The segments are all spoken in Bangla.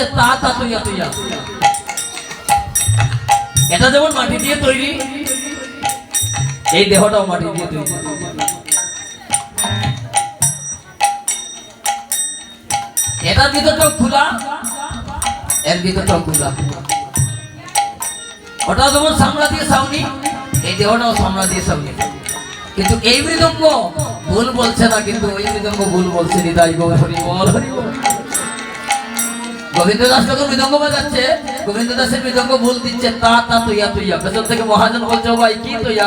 বলছে তা তা, তুইয়া তুইয়া। এটা যেমন মাটি দিয়ে তৈরি, এই দেহটাও মাটি দিয়ে তৈরি। এটার ভিতরটাও খোলা, এর ভিতরটাও খোলা। ওটা যেমন সামনা দিয়ে সামনি এই দেহটাও সামনা দিয়ে সামনি কিন্তু এই মৃদঙ্গ ভুল বলছে না, কিন্তু ওই মৃদঙ্গ ভুল বলছে, নিতাই গৌর হরি বল হরি বল। গোবিন্দ দাস যখন মৃদঙ্গ বাজাচ্ছে। গোবিন্দ দাসের মৃদঙ্গ ভুল দিচ্ছে। তা তা তুইয়া তুইয়া পেছন থেকে মহাজন বলছে ভাই, কি তুইয়া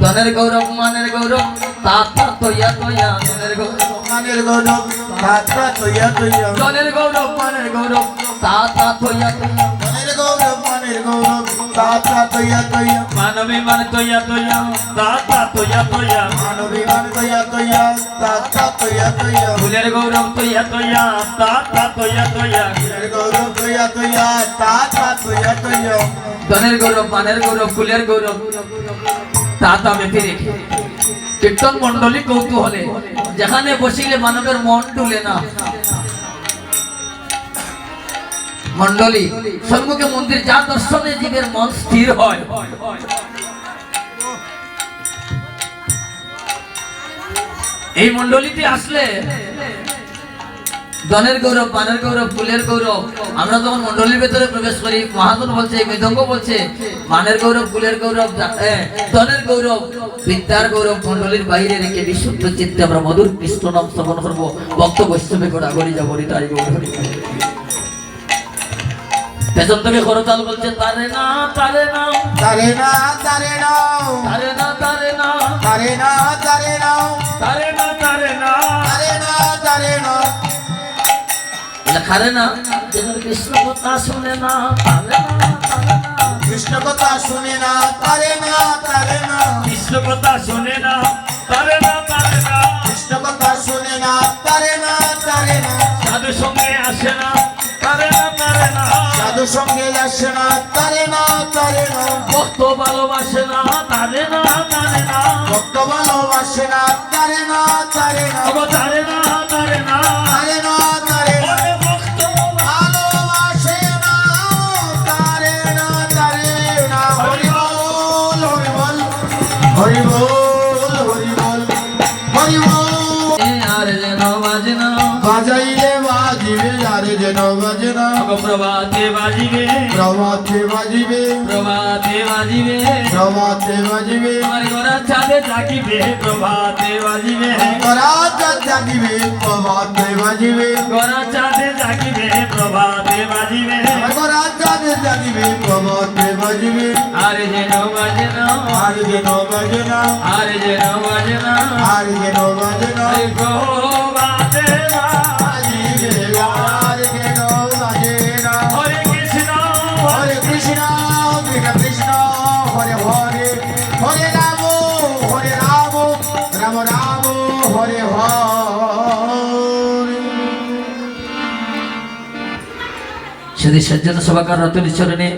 ধনের গৌরব, মানের গৌরব। তা তা তুইয়া তুইয়া ধনের গৌরব, মানের গৌরব। তা তা তুইয়া তুইয়া ধনের গৌরব, মানের গৌরব। তা তা তুইয়া তুইয়া ধনের গৌরব, মানের গৌরব। ধাত্রা তৈয়া তৈয়া মানবী মান তুইয়া তুইয়া তা তা তুইয়া তুইয়া মানবী মান তৈয়া তৈয়া ধাত্রা তৈয়া তৈয়া ফুলের গৌরব তুইয়া তুইয়া তা তা তুইয়া তুইয়া মানের গৌরব তৈয়া তৈয়া ধাত্রা তৈয়া তৈয়া ধনের গৌরব মানের গৌরব ফুলের গৌরব তা তা মেপে রেখে কীর্তন মন্ডলী কৌতূহলে যেখানে বসিলে মানবের মন ডুলে না মন্ডলী সম্মুখে মন্দির, যা দর্শনে জীবের মন স্থির হয় এই মন্ডলীতে আসলে ধনের গৌরব মানের গৌরব, ফুলের গৌরব, আমরা যখন মন্ডলীর ভেতরে প্রবেশ করি, মহাজন বলছে মৃদঙ্গ বলছে মানের গৌরব, ফুলের গৌরব ধনের গৌরব, বিদ্যার গৌরব মন্ডলীর বাইরে রেখে বিশুদ্ধ চিত্তে আমরা মধুর কৃষ্ণ নাম শ্রবণ করব, ভক্ত বৈষ্ণবে গোড়া গড়ি যাব তাই গৌর। পেছন থেকে করতাল বলছে তারে না তারে না তারে না তারে নাও তারে না তারে না তারে না তারে নাও তারে না তারে না তারে না তারে নাও লেখারে না যেন কৃষ্ণ কথা শুনে না না তারে না কৃষ্ণ কথা শুনে না তারে না তারে না কৃষ্ণ কথা শুনে না সাধু সঙ্গে আসে না তারে না তারে না ভক্ত ভালোবাসে না তারে না তারে না ভক্ত ভালোবাসে না তারে না তারে না তারে না তারে না তারে না তারে না ভক্ত ভালোবাসে না তারে না তারে না হরি বল হরি বল হরি বল হরি বল হরি বল আর যেন বাজে না यारे जनो वजना। प्रभाते वाजिबे प्रभाते वाजिबे प्रभाते वाजिबे प्रभाते वाजिबे गोरा चादे जागिबे प्रभाते वाजिबे गोरा चादे जागिबे प्रभाते वाजिबे गोरा चादे जागिबे प्रभाते वाजिबे गोरा चादे जागिबे प्रभाते वाजिबे आरे जनो वजना। आरे जनो वजना। आरे जनो वजना। आरे जनो वजना। गो बाते वाजिबे হরে রাম হরে রাম রাম রাম হরে হরে। সেদিন সজ্জন সভাকার রতনী চরণে